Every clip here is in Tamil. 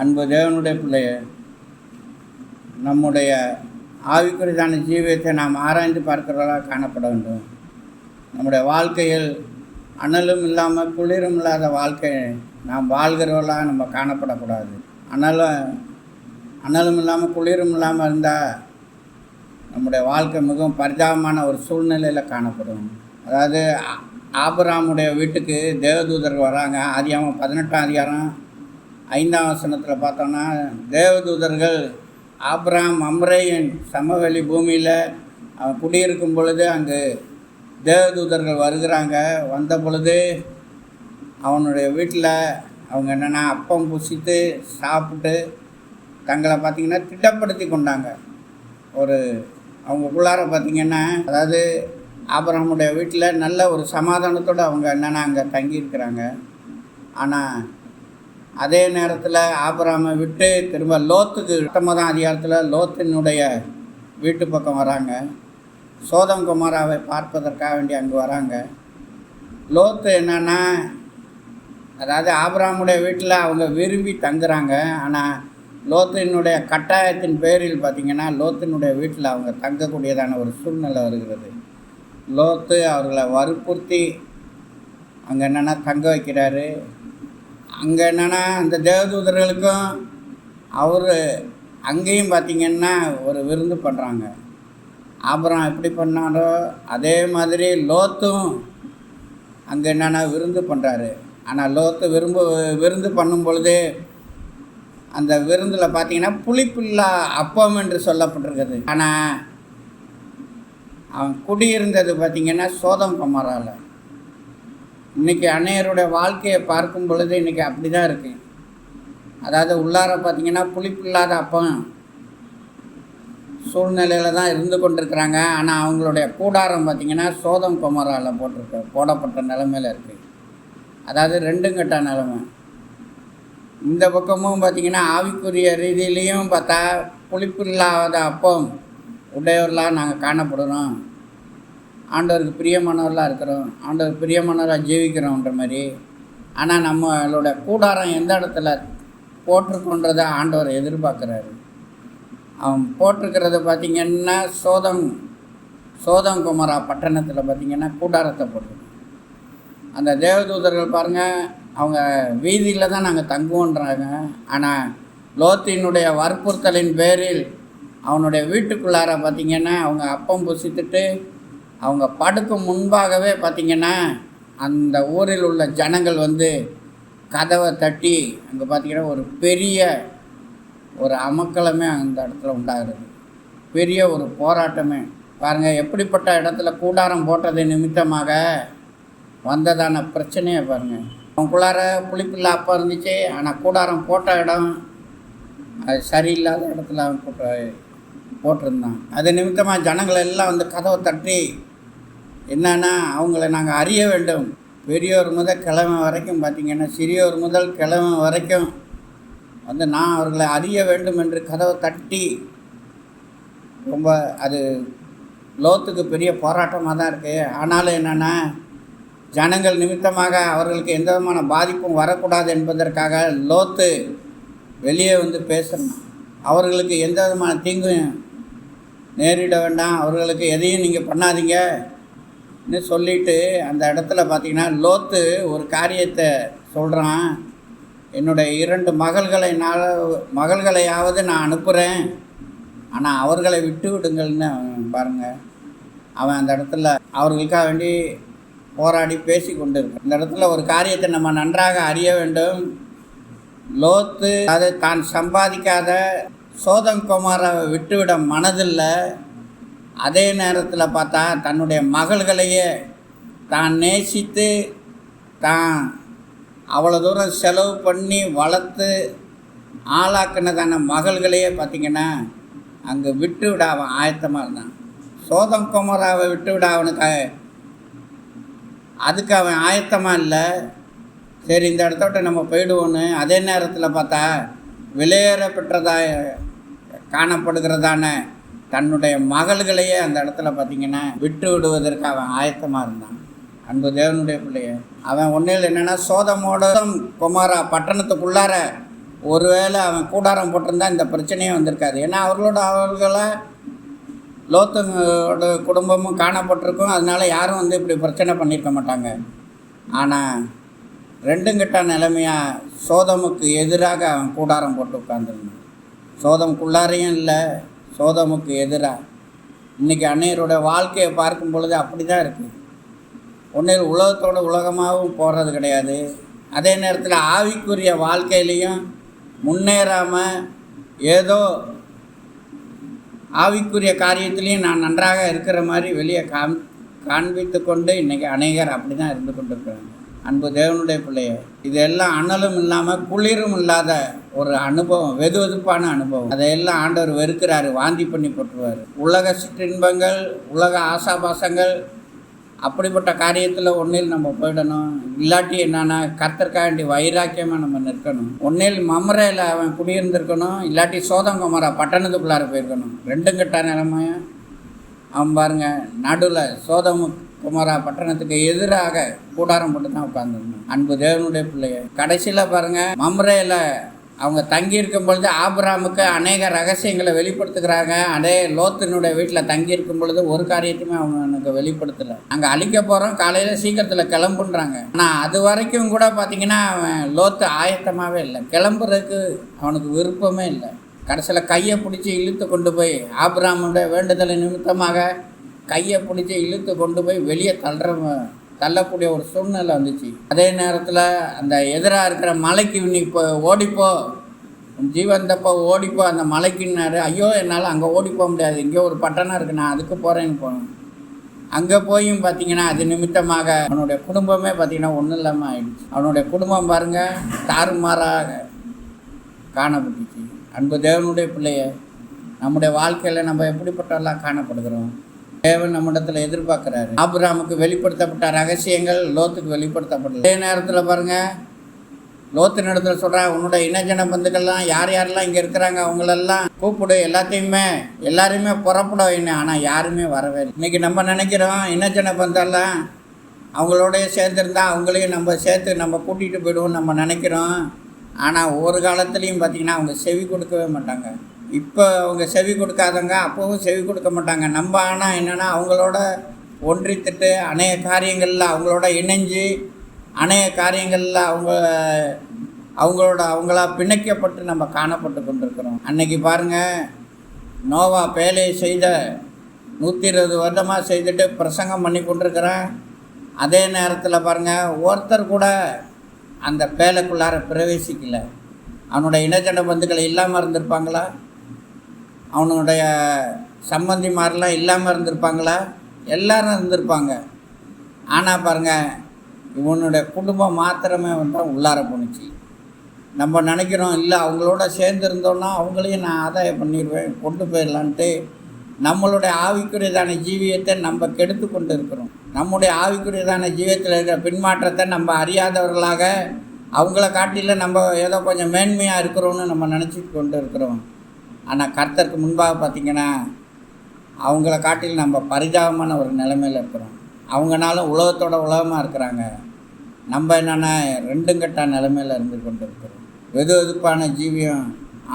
அன்பு தேவனுடைய பிள்ளைய நம்முடைய ஆவிக்குரியதான ஜீவியத்தை நாம் ஆராய்ந்து பார்க்கிறவர்களாக காணப்பட வேண்டும். நம்முடைய வாழ்க்கையில் அனலும் இல்லாமல் குளிரும் இல்லாத வாழ்க்கை நாம் வாழ்கிறவர்களாக நம்ம காணப்படக்கூடாது. அனலும் அனலும் இல்லாமல் குளிரும் இல்லாமல் இருந்தால் நம்முடைய வாழ்க்கை மிகவும் பரிதாபமான ஒரு சூழ்நிலையில் காணப்படும். அதாவது ஆபராமுடைய வீட்டுக்கு தேவதூதர்கள் வராங்க. அதிகமாக பதினெட்டாம் அதிகாரம் ஐந்தாம் வசனத்தில் பார்த்தோன்னா தேவதூதர்கள் ஆப்ராம் அம்ரேயன் சமவெளி பூமியில் அவன் குடியிருக்கும் பொழுது அங்கு தேவதூதர்கள் வருகிறாங்க. வந்த பொழுது அவனுடைய வீட்டில் அவங்க என்னென்னா அப்பம் புசித்து சாப்பிட்டு தங்களை பார்த்திங்கன்னா திட்டப்படுத்தி கொண்டாங்க. ஒரு அவங்களுக்குள்ளார பார்த்திங்கன்னா அதாவது ஆபரமுடைய வீட்டில் நல்ல ஒரு சமாதானத்தோடு அவங்க என்னென்னா அங்கே தங்கியிருக்கிறாங்க. ஆனால் அதே நேரத்தில் ஆபராமை விட்டு திரும்ப லோத்துக்கு பத்தொன்பதாம் அதிகாரத்தில் லோத்தினுடைய வீட்டு பக்கம் வராங்க. சோதம் குமாராவை பார்ப்பதற்காக வேண்டி அங்கே வராங்க. லோத்து என்னென்னா அதாவது ஆபராமுடைய வீட்டில் அவங்க விரும்பி தங்குறாங்க. ஆனால் லோத்தினுடைய கட்டாயத்தின் பேரில் பார்த்திங்கன்னா லோத்தினுடைய வீட்டில் அவங்க தங்கக்கூடியதான ஒரு சூழ்நிலை வருகிறது. லோத்து அவர்களை வற்புறுத்தி அங்கே என்னென்னா தங்க வைக்கிறாரு. அங்கே என்னென்னா அந்த தேவதூதர்களுக்கும் அவர் அங்கேயும் பார்த்திங்கன்னா ஒரு விருந்து பண்ணுறாங்க அப்புறம் எப்படி பண்ணாரோ அதே மாதிரி லோத்தும் அங்கே என்னென்னா விருந்து பண்ணுறாரு ஆனால் லோத்து விரும்ப விருந்து பண்ணும் பொழுது அந்த விருந்தில் பார்த்தீங்கன்னா புளிப்பில்லா அப்பம் என்று சொல்லப்பட்டிருக்குது. ஆனால் அவன் குடியிருந்தது பார்த்திங்கன்னா சோதம் குமாரால். இன்றைக்கி அன்னையருடைய வாழ்க்கையை பார்க்கும் பொழுது இன்றைக்கி அப்படி தான் இருக்குது அதாவது உள்ளார புளிப்பு இல்லாத அப்பம் சூழ்நிலையில் தான் இருந்து கொண்டிருக்கிறாங்க. ஆனால் அவங்களுடைய கூடாரம் பார்த்திங்கன்னா சோதம் குமராவில் போட்டிருக்கு போடப்பட்ட நிலமையில் இருக்குது அதாவது ரெண்டும் கட்ட நிலமை. இந்த பக்கமும் பார்த்திங்கன்னா ஆவிக்குரிய ரீதியிலையும் பார்த்தா புளிப்பு இல்லாத அப்பம் உடையவர்களாக நாங்கள் காணப்படுறோம். ஆண்டவருக்கு பிரியமானவர்களாக இருக்கிறோம் ஆண்டவருக்கு பிரியமானவராக ஜீவிக்கிறோன்ற மாதிரி. ஆனால் நம்மளோட கூடாரம் எந்த இடத்துல போட்டிருக்கோன்றதை ஆண்டவர் எதிர்பார்க்குறாரு. அவன் போட்டிருக்கிறத பார்த்திங்கன்னா சோதம் சோதம் குமாரா பட்டணத்தில் பார்த்திங்கன்னா கூடாரத்தை போட்டிருக்கோம் அந்த தேவதூதர்கள் பாருங்கள் அவங்க வீதியில் தான் நாங்கள் தங்குவோன்றாங்க. ஆனால் லோத்தினுடைய வற்புறுத்தலின் பேரில் அவனுடைய வீட்டுக்குள்ளார பார்த்திங்கன்னா அவங்க அப்பம் புசித்துட்டு அவங்க படுக்கும் முன்பாகவே பார்த்திங்கன்னா அந்த ஊரில் உள்ள ஜனங்கள் வந்து கதவை தட்டி அங்கே பார்த்திங்கன்னா ஒரு பெரிய ஒரு அமக்கலமே அந்த இடத்துல உண்டாகிறது. பெரிய ஒரு போராட்டமே. பாருங்கள் எப்படிப்பட்ட இடத்துல கூடாரம் போட்டது நிமித்தமாக வந்ததான பிரச்சனையை பாருங்கள் அவங்களுக்குள்ளார புளிப்பில்லா அப்போ இருந்துச்சு ஆனால் கூடாரம் போட்ட இடம் அது சரியில்லாத இடத்துல அவன் போட்டு போட்டிருந்தான். அது நிமித்தமாக ஜனங்கள் எல்லாம் வந்து கதவை தட்டி என்னன்னா அவங்கள நாங்கள் அறிய வேண்டும். பெரியோர் முதல் கிழமை வரைக்கும் பார்த்திங்கன்னா சிறியோர் முதல் கிழமை வரைக்கும் வந்து நான் அவர்களை அறிய வேண்டும் என்று கதவை தட்டி ரொம்ப அது லோத்துக்கு பெரிய போராட்டமாக தான் இருக்குது ஆனாலும் என்னென்னா ஜனங்கள் நிமித்தமாக அவர்களுக்கு எந்த விதமான பாதிப்பும் வரக்கூடாது என்பதற்காக லோத்து வெளியே வந்து பேசணும் அவர்களுக்கு எந்த விதமான தீங்கும் நேரிட வேண்டாம். அவர்களுக்கு எதையும் நீங்கள் பண்ணாதீங்க. ன்னு சொல்லிட்டு அந்த இடத்துல பார்த்தீங்கன்னா லோத்து ஒரு காரியத்தை சொல்கிறான் என்னுடைய இரண்டு மகள்களை நான் மகள்களையாவது நான் அனுப்புகிறேன் ஆனால் அவர்களை விட்டு விடுங்கள்னு அவன் பாருங்க. அவன் அந்த இடத்துல அவர்களுக்காக வேண்டி போராடி பேசி கொண்டு இருக்கான் இந்த இடத்துல ஒரு காரியத்தை நம்ம நன்றாக அறிய வேண்டும். லோத்து அது தான் சம்பாதிக்காத சோதங்குமாரை விட்டுவிட மனதில்லை. அதே நேரத்தில் பார்த்தா தன்னுடைய மகள்களையே தான் நேசித்து தான் அவ்வளோ தூரம் செலவு பண்ணி வளர்த்து ஆளாக்குனதான மகள்களையே பார்த்திங்கன்னா அங்கே விட்டு விட அவன் ஆயத்தமாக இருந்தான் சோதம் குமராவை விட்டு விட அவனுக்கு அதுக்கு அவன் ஆயத்தமாக இல்லை. சரி இந்த இடத்த விட்டு நம்ம போயிடுவோன்னு அதே நேரத்தில் பார்த்தா வெளியேற பெற்றதாக காணப்படுகிறதான தன்னுடைய மகள்களையே அந்த இடத்துல பார்த்திங்கன்னா விட்டு விடுவதற்கு அவன் ஆயத்தமாக இருந்தான். அன்பு தேவனுடைய பிள்ளைய அவன் ஒன்றில் என்னென்னா சோதமோடதும் குமாரா பட்டணத்துக்குள்ளார ஒருவேளை அவன் கூடாரம் போட்டிருந்தா இந்த பிரச்சனையே வந்திருக்காது. ஏன்னா அவர்களோட அவர்களை லோத்தோட குடும்பமும் காணப்பட்டிருக்கும். அதனால யாரும் வந்து இப்படி பிரச்சனை பண்ணியிருக்க மாட்டாங்க. ஆனால் ரெண்டுங்கிட்ட நிலைமையாக சோதமுக்கு எதிராக அவன் கூடாரம் போட்டு உட்காந்துருந்தான் சோதமுக்குள்ளாரையும் இல்லை சோதமுக்கு எதிராக இன்றைக்கி அன்னையரோட வாழ்க்கையை பார்க்கும் பொழுது அப்படி தான் இருக்குது ஒன்றில் உலகத்தோட உலகமாகவும் போகிறது கிடையாது. அதே நேரத்தில் ஆவிக்குரிய வாழ்க்கையிலையும் முன்னேறாமல் ஏதோ ஆவிக்குரிய காரியத்திலையும் நான் நன்றாக இருக்கிற மாதிரி வெளியே காம் காண்பித்து கொண்டு இன்றைக்கி அநேகர் அப்படி தான் இருந்து கொண்டிருக்கிறாங்க. அன்பு தேவனுடைய பிள்ளைய இதெல்லாம் அனலும் இல்லாமல் குளிரும் இல்லாத ஒரு அனுபவம் வெது வெதுப்பான அனுபவம். அதையெல்லாம் ஆண்டவர் வெறுக்கிறாரு வாந்தி பண்ணி போட்டுருவார். உலக சிற்றின்பங்கள் உலக ஆசாபாசங்கள் அப்படிப்பட்ட காரியத்தில் ஒன்றில் நம்ம போயிடணும். இல்லாட்டி என்னன்னா கத்தற்காண்டி வைராக்கியமாக நம்ம நிற்கணும். ஒன்றில் மமரையில் அவன் குடியிருந்திருக்கணும் இல்லாட்டி சோதங்கமரா பட்டணத்துக்குள்ளார போயிருக்கணும். ரெண்டும் கெட்ட நிலைமையா? அவன் பாருங்க நடுவில் சோதம குமாரா பட்டணத்துக்கு எதிராக கூடாரம் போட்டு தான் உட்காந்துருந்தோம் அன்பு தேவனுடைய பிள்ளைய. கடைசியில் பாருங்க மம்ரையில் அவங்க தங்கியிருக்கும் பொழுது ஆபராமுக்கு அநேக ரகசியங்களை வெளிப்படுத்துகிறாங்க. அதே லோத்தினுடைய வீட்டில் தங்கியிருக்கும் பொழுது ஒரு காரியத்தையுமே அவங்க எனக்கு வெளிப்படுத்தலை. அங்கே அழிக்க போகிறோம் காலையில் சீக்கிரத்தில் கிளம்புன்றாங்க. ஆனால் அது வரைக்கும் கூட பார்த்தீங்கன்னா அவன் லோத்து ஆயத்தமாகவே இல்லை. கிளம்புறதுக்கு அவனுக்கு விருப்பமே இல்லை. கடைசியில் கையை பிடிச்சி இழுத்து கொண்டு போய் ஆபிராமுடைய வேண்டுதலை நிமித்தமாக கையை பிடிச்சி இழுத்து கொண்டு போய் வெளியே தள்ளுற தள்ளக்கூடிய ஒரு சூழ்நிலை வந்துச்சு. அதே நேரத்தில் அந்த எதிராக இருக்கிற மலைக்கு நீ இப்போ ஓடிப்போ. ஜீவன் தப்போ ஓடிப்போ. அந்த மலைக்குன்னாரு ஐயோ என்னால் அங்கே ஓடி போக முடியாது. இங்கே ஒரு பட்டணம் இருக்குது நான் அதுக்கு போகிறேன்னு போகணும் அங்கே போயும் பார்த்தீங்கன்னா அது நிமித்தமாக அவனுடைய குடும்பமே பார்த்தீங்கன்னா ஒன்றும் இல்லாமல் ஆயிடுச்சு. அவனுடைய குடும்பம் பாருங்கள் தாறுமாறாக காணப்பட்டுச்சு. அன்பு தேவனுடைய பிள்ளைய நம்முடைய வாழ்க்கையில் நம்ம எப்படிப்பட்டெல்லாம் காணப்படுகிறோம்? தேவன் நம்மிடத்தில் எதிர்பார்க்குறாரு. ஆபிராமுக்கு வெளிப்படுத்தப்பட்ட ரகசியங்கள் லோத்துக்கு வெளிப்படுத்தப்படல. அதே நேரத்தில் பாருங்கள் லோத்து இடத்துல சொல்கிறாங்க உன்னோட இனஜன பந்துக்கள்லாம் யார் யாரெல்லாம் இங்கே இருக்கிறாங்க? அவங்களெல்லாம் கூப்பிடு எல்லாத்தையுமே எல்லாருமே புறப்பட வைன்னு. ஆனால் யாருமே வரவே இல்லை. இன்றைக்கி நம்ம நினைக்கிறோம் இனஜன பந்தெல்லாம் அவங்களோடய சேர்ந்துருந்தா அவங்களையும் நம்ம சேர்த்து நம்ம கூட்டிகிட்டு போயிடுவோம் நம்ம நினைக்கிறோம். ஆனால் ஒரு காலத்துலேயும் பார்த்திங்கன்னா அவங்க செவி கொடுக்கவே மாட்டாங்க. இப்போ அவங்க செவி கொடுக்காதவங்க அப்போவும் செவி கொடுக்க மாட்டாங்க. நம்ம ஆனால் என்னென்னா அவங்களோட ஒன்றித்திட்டு அநேக காரியங்களில் அவங்களோட இணைஞ்சு அநேக காரியங்களில் அவங்க அவங்களோட அவங்களா பிணைக்கப்பட்டு நம்ம காணப்பட்டு கொண்டிருக்கிறோம். அன்னைக்கு பாருங்கள் நோவா பேலையை செய்த நூற்றி இருபது வருடமாக செய்துட்டு பிரசங்கம் பண்ணி கொண்டிருக்கிறேன். அதே நேரத்தில் பாருங்கள் ஒருத்தர் கூட அந்த பேலைக்குள்ளார பிரவேசிக்கல. அவனுடைய இனச்சண்ட பந்துக்கள் இல்லாமல் இருந்திருப்பாங்களா? அவனுடைய சம்பந்திமாரெலாம் இல்லாமல் இருந்திருப்பாங்களா? எல்லாரும் இருந்திருப்பாங்க. ஆனால் பாருங்கள் இவனுடைய குடும்பம் மாத்திரமே வந்து உள்ளார போணுச்சு. நம்ம நினைக்கிறோம் இல்லை அவங்களோட சேர்ந்து இருந்தோன்னா அவங்களையும் நான் ஆதாயம் பண்ணிடுவேன் கொண்டு போயிடலான்ட்டு நம்மளுடைய ஆவிக்குரியதான ஜீவியத்தை நம்ம கெடுத்து கொண்டு இருக்கிறோம் நம்முடைய ஆவிக்குரியதான ஜீவியத்தில் இருக்கிற பின்மாற்றத்தை நம்ம அறியாதவர்களாக அவங்கள காட்டில நம்ம ஏதோ கொஞ்சம் மேன்மையாக இருக்கிறோன்னு நம்ம நினச்சிட்டு கொண்டு இருக்கிறோம் ஆனால் கர்த்தருக்கு முன்பாக பார்த்திங்கன்னா அவங்கள காட்டில் நம்ம பரிதாபமான ஒரு நிலைமையில் இருக்கிறோம். அவங்கனாலும் உலகத்தோட உலகமாக இருக்கிறாங்க. நம்ம என்னென்னா ரெண்டும் கட்ட நிலைமையில் இருந்து கொண்டு இருக்கிறோம் வெது வெதுப்பான ஜீவியம்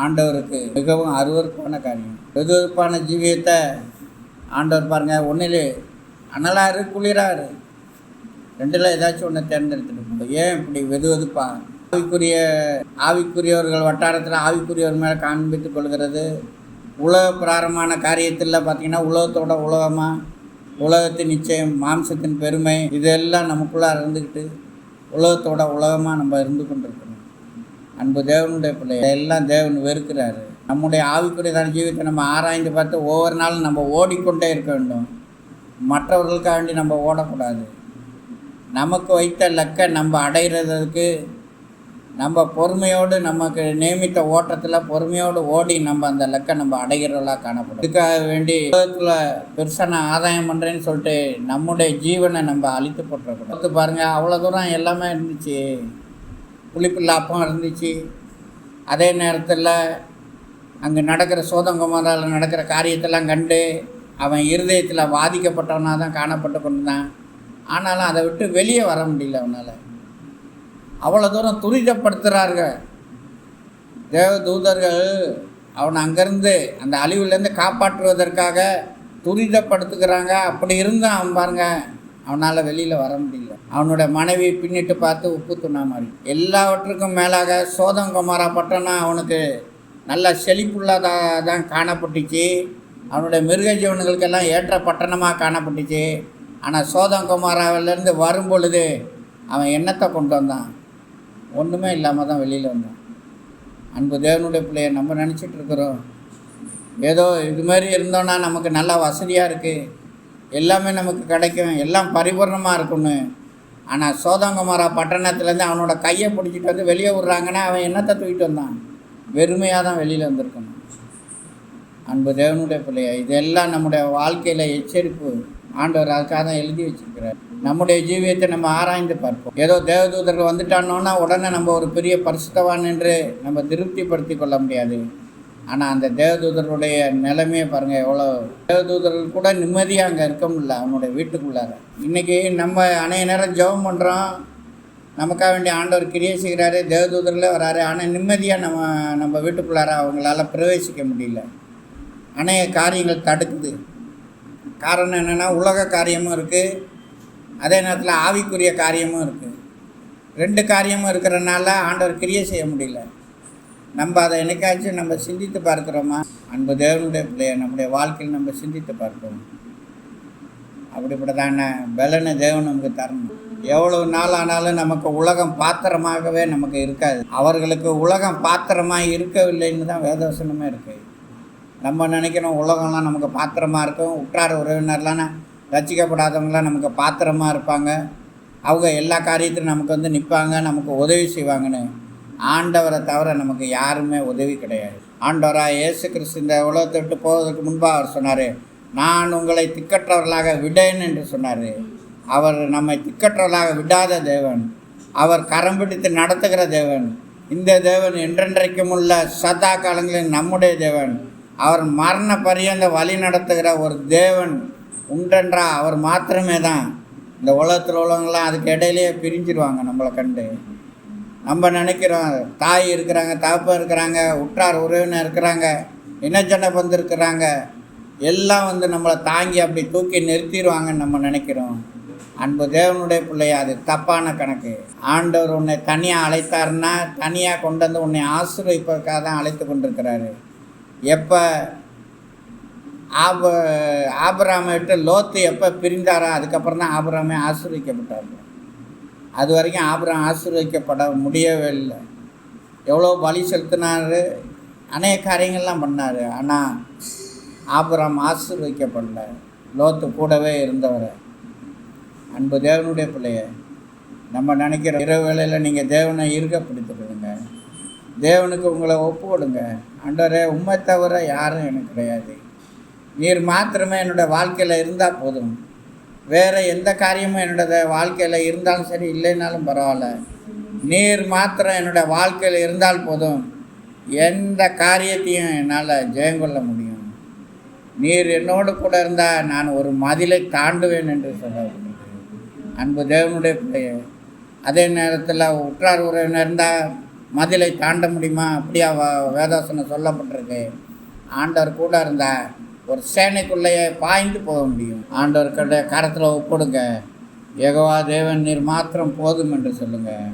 ஆண்டவருக்கு மிகவும் அருவறுப்பான காரியம். வெதுவெறுப்பான ஜீவியத்தை ஆண்டவர் பாருங்கள் ஒன்றில் அனலாரு குளிராரு ரெண்டில் ஏதாச்சும் ஒன்று தேர்ந்தெடுத்துட்டு போகும் ஏன் இப்படி வெதுவெதுப்பா? ஆவிக்குரிய ஆவிக்குரியவர்கள் வட்டாரத்தில் ஆவிக்குரியவர் மேலே காண்பித்துக் கொள்கிறது. உலக பிராரமான காரியத்தில் பார்த்திங்கன்னா உலகத்தோட உலகமாக உலகத்தின் நிச்சயம் மாம்சத்தின் பெருமை இதெல்லாம் நமக்குள்ளே இருந்துக்கிட்டு உலகத்தோட உலகமாக நம்ம இருந்து கொண்டிருக்கோம் அன்பு தேவனுடைய பிள்ளை எல்லாம் தேவன் வெறுக்கிறாரு. நம்முடைய ஆவிக்குரியதான ஜீவித்தை நம்ம ஆராய்ந்து பார்த்து ஒவ்வொரு நாளும் நம்ம ஓடிக்கொண்டே இருக்க வேண்டும். மற்றவர்களுக்காக வேண்டி நம்ம ஓடக்கூடாது. நமக்கு வைத்த லக்கை நம்ம அடைகிறதுக்கு நம்ம பொறுமையோடு நமக்கு நியமித்த ஓட்டத்தில் பொறுமையோடு ஓடி நம்ம அந்த லக்கை நம்ம அடைகிறவர்களாக காணப்படும். இதுக்காக வேண்டி உலகத்தில் பெருசாக நான் ஆதாயம் பண்ணுறேன்னு சொல்லிட்டு நம்முடைய ஜீவனை நம்ம அழித்து போட்டுறக்கூடாது பாருங்கள் அவ்வளோ தூரம் எல்லாமே இருந்துச்சு. புளிப்பில்லாப்பும் இருந்துச்சு. அதே நேரத்தில் அங்கே நடக்கிற சோதங்குமாரால் நடக்கிற காரியத்தெல்லாம் கண்டு அவன் இருதயத்தில் பாதிக்கப்பட்டவனாக தான் காணப்பட்டு கொண்டிருந்தான். ஆனாலும் அதை விட்டு வெளியே வர முடியல அவனால். அவ்வளோ தூரம் துரிதப்படுத்துகிறார்கள் தேவ தூதர்கள் அவனை அங்கேருந்து அந்த அழிவுலேருந்து காப்பாற்றுவதற்காக துரிதப்படுத்துக்கிறாங்க அப்படி இருந்தும் அவன் பாருங்க. அவனால் வெளியில் வர முடியல. அவனுடைய மனைவி பின்னிட்டு பார்த்து உப்பு துண்ணா மாதிரி. எல்லாவற்றுக்கும் மேலாக சோதம் குமாரா பட்டணம் அவனுக்கு நல்ல செழிப்புள்ளதாக தான் காணப்பட்டுச்சு. அவனுடைய மிருக ஜீவன்களுக்கெல்லாம் ஏற்ற பட்டணமாக காணப்பட்டுச்சு. ஆனால் சோதம் குமாராவிலேருந்து வரும் பொழுது அவன் என்னத்தை கொண்டு வந்தான்? ஒன்றுமே இல்லாமல் தான் வெளியில் வந்தான். அன்பு தேவனுடைய பிள்ளைய நம்ம நினச்சிட்டு இருக்கிறோம். ஏதோ இது மாதிரி இருந்தோன்னா நமக்கு நல்லா வசதியாக இருக்குது எல்லாமே நமக்கு கிடைக்கும். எல்லாம் பரிபூர்ணமாக இருக்கும்னு. ஆனால் சோதங்குமாரா பட்டணத்துலேருந்து அவனோட கையை பிடிச்சிட்டு வந்து வெளியே விட்றாங்கன்னா அவன் என்னத்தை தூக்கிட்டு வந்தான்? வெறுமையாக தான் வெளியில் வந்திருக்கணும். அன்பு தேவனுடைய பிள்ளைய இதெல்லாம் நம்முடைய வாழ்க்கையில் எச்சரிப்பு. ஆண்டவர் அதுக்காக தான் எழுதி வச்சிருக்கிறார். நம்முடைய ஜீவியத்தை நம்ம ஆராய்ந்து பார்ப்போம். ஏதோ தேவதூதர்கள் வந்துட்டானோன்னா உடனே நம்ம ஒரு பெரிய பரிசுத்தவான் என்று நம்ம திருப்திப்படுத்தி கொள்ள முடியாது. ஆனால் அந்த தேவதூதருடைய நிலைமையை பாருங்கள் எவ்வளோ தேவதூதர்கள் கூட நிம்மதியாக அங்கே இருக்க முடியல அவனுடைய வீட்டுக்குள்ளார. இன்றைக்கி நம்ம அநேக நேரம் ஜெபம் பண்ணுறோம் நமக்காக வேண்டிய ஆண்டவர் கிரியை செய்கிறாரு தேவதூதரில் வராரு. ஆனால் நிம்மதியாக நம்ம நம்ம வீட்டுக்குள்ளார அவங்களால பிரவேசிக்க முடியல. அநேக காரியங்கள் தடுக்குது. காரணம் என்னென்னா உலக காரியமும் இருக்குது அதே நேரத்தில் ஆவிக்குரிய காரியமும் இருக்குது ரெண்டு காரியமும் இருக்கிறனால ஆண்டவர் கிரியை செய்ய முடியல. நம்ம அதை என்னைக்காச்சும் நம்ம சிந்தித்து பார்க்குறோமா? அன்பு தேவனுடைய பிள்ளைய நம்முடைய வாழ்க்கையில் நம்ம சிந்தித்து பார்க்கிறோம் அப்படிப்பட்டதான பலனை தேவன் நமக்கு தரணும். எவ்வளவு நாள் ஆனாலும் நமக்கு உலகம் பாத்திரமாகவே நமக்கு இருக்காது. அவர்களுக்கு உலகம் பாத்திரமாக இருக்கவில்லைன்னு தான் வேதவசனமே இருக்குது நம்ம நினைக்கிறோம் உலகம்லாம் நமக்கு பாத்திரமாக இருக்கும். உற்றார் உறவினர்லாம் ரசிக்கப்படாதவங்களாம் நமக்கு பாத்திரமாக இருப்பாங்க. அவங்க எல்லா காரியத்திலும் நமக்கு வந்து நிற்பாங்க நமக்கு உதவி செய்வாங்கன்னு. ஆண்டவரை தவிர நமக்கு யாருமே உதவி கிடையாது. ஆண்டவராக இயேசு கிறிஸ்து இந்த உலகத்தை விட்டு போவதற்கு முன்பாக அவர் சொன்னார் நான் உங்களை திக்கற்றவர்களாக விடேன் என்று சொன்னார். அவர் நம்மை திக்கற்றவர்களாக விடாத தேவன். அவர் கரம் பிடித்து நடத்துகிற தேவன். இந்த தேவன் என்றென்றைக்கும் உள்ள சதா காலங்களில் நம்முடைய தேவன். அவர் மரண பரியந்த வழி நடத்துகிற ஒரு தேவன். உண்டென்றா அவர் மாத்திரமே தான் இந்த உலகத்தில் உள்ளவங்களாம் அதுக்கு இடையிலேயே பிரிஞ்சிருவாங்க நம்மளை கண்டு. நம்ம நினைக்கிறோம் தாய் இருக்கிறாங்க தாப்பம் இருக்கிறாங்க உற்றார் உறவினர் இருக்கிறாங்க இனச்சண்டை பந்து இருக்கிறாங்க எல்லாம் வந்து நம்மளை தாங்கி அப்படி தூக்கி நிறுத்திடுவாங்கன்னு நம்ம நினைக்கிறோம். அன்பு தேவனுடைய பிள்ளைய அது தப்பான கணக்கு. ஆண்டவர் உன்னை தனியாக அழைத்தாருன்னா தனியாக கொண்டு வந்து உன்னை ஆசிரியப்பதற்காக தான் அழைத்து கொண்டிருக்கிறாரு. எப்போ ஆப ஆபராமை விட்டு லோத்து எப்போ பிரிந்தாரோ அதுக்கப்புறம் தான் ஆபராமே ஆசீர்வதிக்கப்பட்டார் அது வரைக்கும் ஆபரம் ஆசீர்வதிக்கப்பட முடியவே இல்லை. எவ்வளோ பலி செலுத்தினார். அநேக காரியங்கள்லாம் பண்ணார். ஆனால் ஆபரம் ஆசீர்வதிக்கப்படல. லோத்து கூடவே இருந்தவர். அன்பு தேவனுடைய பிள்ளைய நம்ம நினைக்கிற இரவு வேளையில் நீங்கள் தேவனை இருக்கப்படுத்திடுங்க தேவனுக்கு உங்களை ஒப்பு கொடுங்க. அண்டரே உண்மை தவிர யாரும் எனக்கு கிடையாது. நீர் மாத்திரமே என்னோடய வாழ்க்கையில் இருந்தால் போதும். வேறு எந்த காரியமும் என்னோட வாழ்க்கையில் இருந்தாலும் சரி இல்லைனாலும் பரவாயில்ல. நீர் மாத்திரம் என்னோட வாழ்க்கையில் இருந்தால் போதும். எந்த காரியத்தையும் என்னால் ஜெயங்கொள்ள முடியும். நீர் என்னோடு கூட இருந்தால் நான் ஒரு மதிலை தாண்டுவேன் என்று சொல்ல அன்பு தேவனுடைய பிள்ளைய அதே நேரத்தில் உற்றார் உறவினர் இருந்தால் மதிலை தாண்ட முடியுமா? அப்படியா வேதாசனம் சொல்லப்பட்டிருக்கு. ஆண்டவர் கூட இருந்தால் ஒரு சேனைக்குள்ளேயே பாய்ந்து போக முடியும். ஆண்டவர்கிட்ட கரத்தில் ஒப்படுங்க. எகவா தேவன் நீர் மாத்திரம் போதும் என்று சொல்லுங்கள்